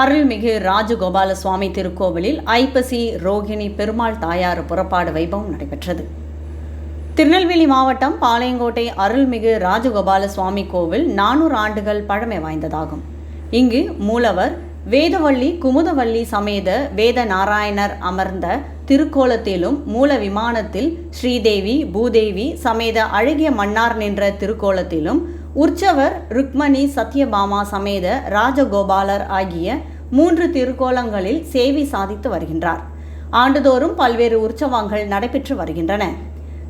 அருள்மிகு ராஜகோபால சுவாமி திருக்கோவிலில் ஐப்பசி ரோகிணி பெருமாள் தாயார் புறப்பாடு வைபவம் நடைபெற்றது. திருநெல்வேலி மாவட்டம் பாளையங்கோட்டை அருள்மிகு ராஜகோபால சுவாமி கோவில் நானூறு ஆண்டுகள் பழமை வாய்ந்ததாகும். இங்கு மூலவர் வேதவள்ளி குமுதவள்ளி சமேத வேத நாராயணர் அமர்ந்த திருக்கோலத்திலும் மூல விமானத்தில் ஸ்ரீதேவி பூதேவி சமேத அழகிய மன்னார் நின்ற திருக்கோலத்திலும் உற்சவர் ருக்மணி சத்யபாமா சமேத ராஜகோபாலர் ஆகிய மூன்று திருக்கோலங்களில் சேவை சாதித்து வருகின்றார். ஆண்டுதோறும் பல்வேறு உற்சவங்கள் நடைபெற்று வருகின்றன.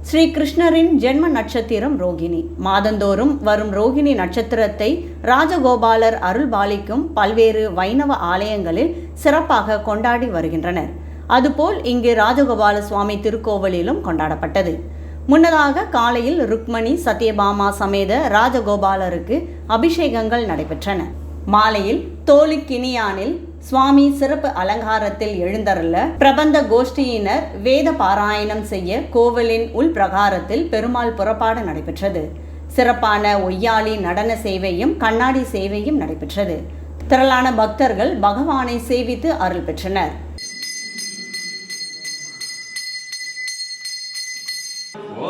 ஸ்ரீ கிருஷ்ணரின் ஜென்ம நட்சத்திரம் ரோகிணி. மாதந்தோறும் வரும் ரோகிணி நட்சத்திரத்தை ராஜகோபாலர் அருள்பாலிக்கும் பல்வேறு வைணவ ஆலயங்களில் சிறப்பாக கொண்டாடி வருகின்றனர். அதுபோல் இங்கு ராஜகோபால சுவாமி திருக்கோவிலிலும் கொண்டாடப்பட்டது. முன்னதாக காலையில் ருக்மணி சத்யபாமா சமேத ராஜகோபாலருக்கு அபிஷேகங்கள் நடைபெற்றன. மாலையில் தோலுக்கினியானில் சுவாமி சிறப்பு அலங்காரத்தில் எழுந்தருள பிரபந்த கோஷ்டியினர் வேத பாராயணம் செய்ய கோவிலின் உள் பிரகாரத்தில் பெருமாள் புறப்பாடு நடைபெற்றது. சிறப்பான ஒய்யாளி நடன சேவையும் கண்ணாடி சேவையும் நடைபெற்றது. திரளான பக்தர்கள் பகவானை சேவித்து அருள் பெற்றனர். ஓ